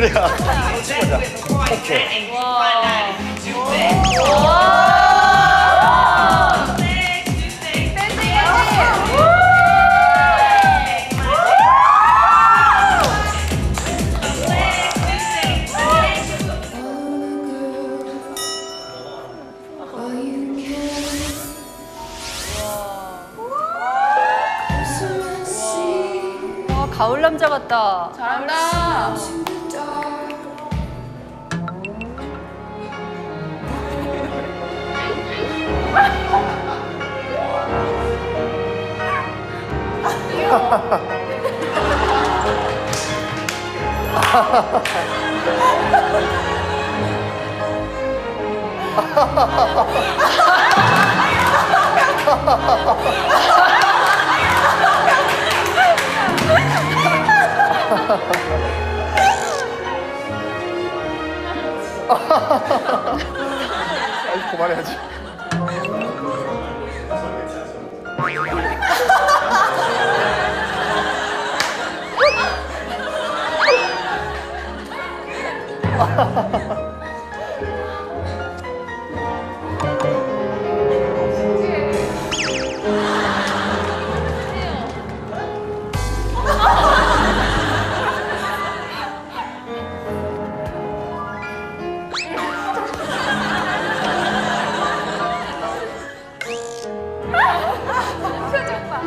소리야. 와, 가을 남자 같다. 잘한다. 아이 그만해야지. 아, 표정 봐.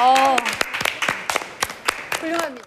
Oh.